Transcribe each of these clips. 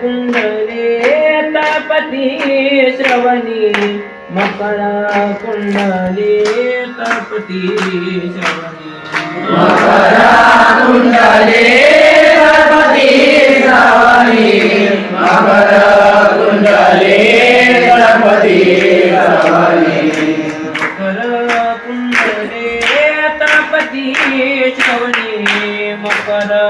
कुंडले तपति श्रवणी मकरा कुण्डले तपति श्रवणी. मकरा कुण्डले तपति श्रवणी मकरा कुण्डले तपति श्रवणी. मकरा कुण्डले तपति श्रवणी मकरा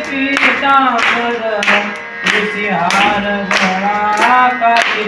पितांबर नृसिंहार का काशी